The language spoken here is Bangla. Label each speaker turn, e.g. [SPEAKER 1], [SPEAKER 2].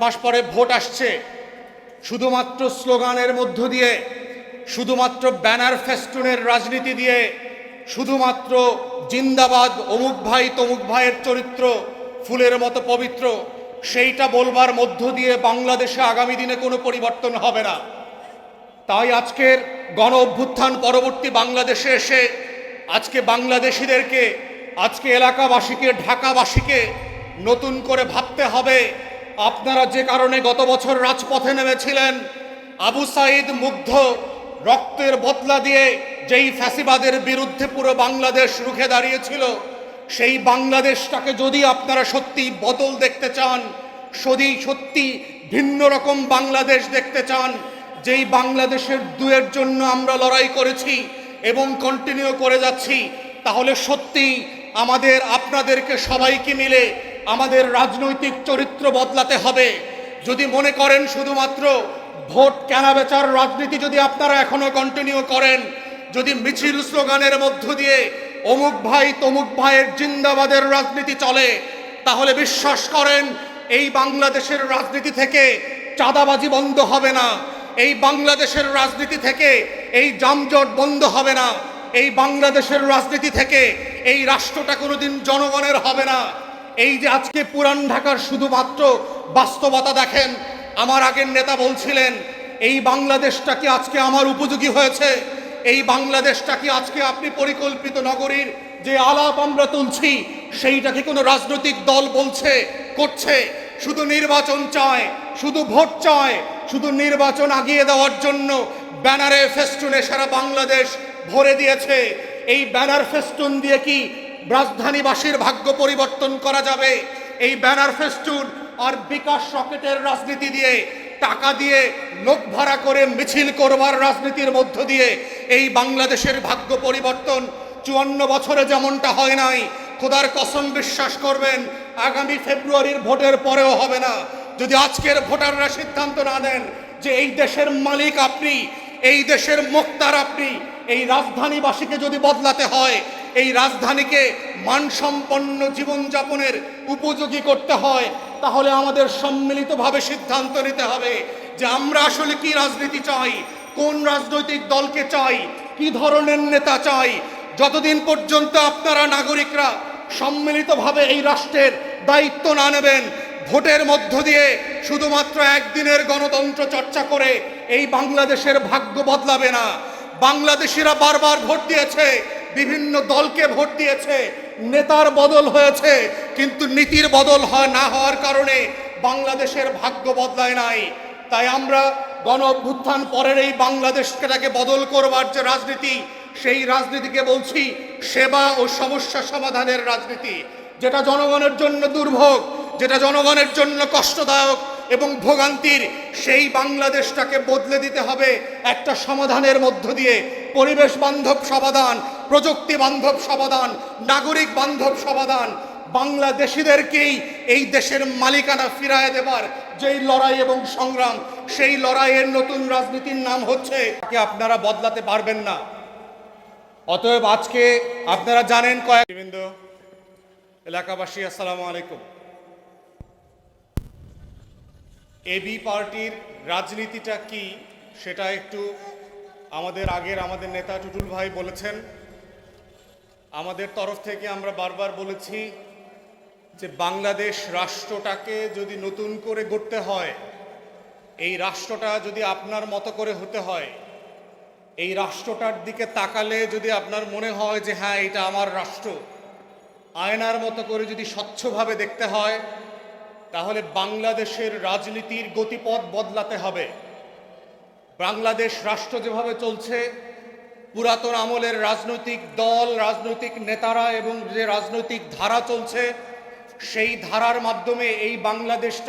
[SPEAKER 1] মাস পরে ভোট আসছে। শুধুমাত্র স্লোগানের মধ্য দিয়ে, শুধুমাত্র ব্যানার ফেস্টুনের রাজনীতি দিয়ে, শুধুমাত্র জিন্দাবাদ, অমুক ভাই তমুক ভাইয়ের চরিত্র, ফুলের মতো পবিত্র, সেইটা বলবার মধ্য দিয়ে বাংলাদেশে আগামী দিনে কোনো পরিবর্তন হবে না। তাই আজকের গণ অভ্যুত্থান পরবর্তী বাংলাদেশে এসে, আজকে বাংলাদেশিদেরকে, আজকে এলাকাবাসীকে, ঢাকাবাসীকে নতুন করে ভাবতে হবে। আপনারা যে কারণে গত বছর রাজপথে নেমেছিলেন, আবু সাইদ মুগ্ধ, রক্তের বদলা দিয়ে যেই ফ্যাসিবাদের বিরুদ্ধে পুরো বাংলাদেশ রুখে দাঁড়িয়েছিল, সেই বাংলাদেশটাকে যদি আপনারা সত্যি বদল দেখতে চান, যদি সত্যি ভিন্ন রকম বাংলাদেশ দেখতে চান, যেই বাংলাদেশের দুয়ের জন্য আমরা লড়াই করেছি এবং কন্টিনিউ করে যাচ্ছি, তাহলে সত্যি আমাদের, আপনাদেরকে সবাইকে মিলে আমাদের রাজনৈতিক চরিত্র বদলাতে হবে। যদি মনে করেন শুধুমাত্র ভোট কেনাবেচার রাজনীতি যদি আপনারা এখনও কন্টিনিউ করেন, যদি মিছিল স্লোগানের মধ্য দিয়ে অমুক ভাই তমুক ভাইয়ের জিন্দাবাদের রাজনীতি চলে, তাহলে বিশ্বাস করেন এই বাংলাদেশের রাজনীতি থেকে চাঁদাবাজি বন্ধ হবে না। এই বাংলাদেশের রাজনীতি থেকে এই যানজট বন্ধ হবে না। এই বাংলাদেশের রাজনীতি থেকে এই রাষ্ট্রটা কোনোদিন জনগণের হবে না। এই যে আজকে পুরান ঢাকার শুধুমাত্র বাস্তবতা দেখেন, আমার আগের নেতা বলছিলেন, এই বাংলাদেশটা কি আজকে আমার উপযোগী হয়েছে? এই বাংলাদেশটা কি আজকে আপনি পরিকল্পিত নগরীর যে আলাপ আমরা তুলছি সেইটাকে কোনো রাজনৈতিক দল বলছে, করছে? শুধু নির্বাচন চায়, শুধু ভোট চায়, শুধু নির্বাচন আগিয়ে দেওয়ার জন্য ব্যানারে ফেস্টুনে সারা বাংলাদেশ ভরে দিয়েছে। এই ব্যানার ফেস্টুন দিয়ে কি রাজধানীবাসীর ভাগ্য পরিবর্তন করা যাবে। এই ব্যানার ফেস্টুন আর বিকাশ রকেটের রাজনীতি দিয়ে টাকা দিয়ে লোক ভাড়া করে মিছিল করবার রাজনীতির মধ্য দিয়ে এই বাংলাদেশের ভাগ্য পরিবর্তন চুয়ান্ন বছরে যেমনটা হয় নাই, খোদার কসম বিশ্বাস করবেন, আগামী ফেব্রুয়ারির ভোটের পরেও হবে না। যদি আজকের ভোটাররা সিদ্ধান্ত না নেন যে এই দেশের মালিক আপনি, এই দেশের মোক্তার আপনি, এই রাজধানীবাসীকে যদি বদলাতে হয় এই রাজধানীকে মানসম্পন্ন জীবনযাপনের উপযোগী করতে হয়, তাহলে আমাদের সম্মিলিতভাবে সিদ্ধান্ত নিতে হবে যে আমরা আসলে কি রাজনীতি চাই, কোন রাজনৈতিক দলকে চাই, কি ধরনের নেতা চাই। যতদিন পর্যন্ত আপনারা নাগরিকরা সম্মিলিতভাবে এই রাষ্ট্রের দায়িত্ব না নেবেন, ভোটের মধ্য দিয়ে শুধুমাত্র একদিনের গণতন্ত্র চর্চা করে এই বাংলাদেশের ভাগ্য বদলাবে না। বাংলাদেশিরা বারবার ভোট দিয়েছে বিভিন্ন দলকে ভোট দিয়েছে। নেতার বদল হয়েছে, কিন্তু নীতির বদল হয় না হওয়ার কারণে বাংলাদেশের ভাগ্য বদলায় নাই। তাই আমরা গণ অভ্যুত্থান পরের এই বাংলাদেশটাকে বদল করবার যে রাজনীতি, সেই রাজনীতিকে বলছি সেবা ও সমস্যা সমাধানের রাজনীতি। যেটা জনগণের জন্য দুর্ভোগ, যেটা জনগণের জন্য কষ্টদায়ক এবং ভোগান্তির, সেই বাংলাদেশটাকে বদলে দিতে হবে একটা সমাধানের মধ্য দিয়ে। পরিবেশ বান্ধব সমাধান প্রযুক্তি বান্ধব সমাধান, নাগরিক বান্ধব সমাধান, বাংলাদেশিদেরকেই এই দেশের মালিকানা ফিরায় দেবার যেই লড়াই এবং সংগ্রাম, সেই লড়াইয়ের নতুন রাজনীতির নাম হচ্ছে, তাকে আপনারা বদলাতে পারবেন না। অতএব আজকে আপনারা জানেন কয়েক বৃন্দ, এলাকাবাসী, আসসালামু আলাইকুম। এবি পার্টির রাজনীতিটা কি, সেটা একটু আমাদের আগের আমাদের নেতা টুটুল ভাই বলেছেন। আমাদের তরফ থেকে আমরা বারবার বলেছি যে বাংলাদেশ রাষ্ট্রটাকে যদি নতুন করে গড়তে হয়, এই রাষ্ট্রটা যদি আপনার মতো করে হতে হয়, এই রাষ্ট্রটার দিকে তাকালে যদি আপনার মনে হয় যে হ্যাঁ এটা আমার রাষ্ট্র, আয়নার মতো করে যদি স্বচ্ছভাবে দেখতে হয়, তাহলে বাংলাদেশের রাজনীতির গতিপথ বদলাতে হবে। বাংলাদেশ রাষ্ট্র যেভাবে চলছে পুরাতন আমলের রাজনৈতিক দল, রাজনৈতিক নেতারা এবং যে রাজনৈতিক ধারা চলছে, সেই ধারার মাধ্যমে এই বাংলাদেশটা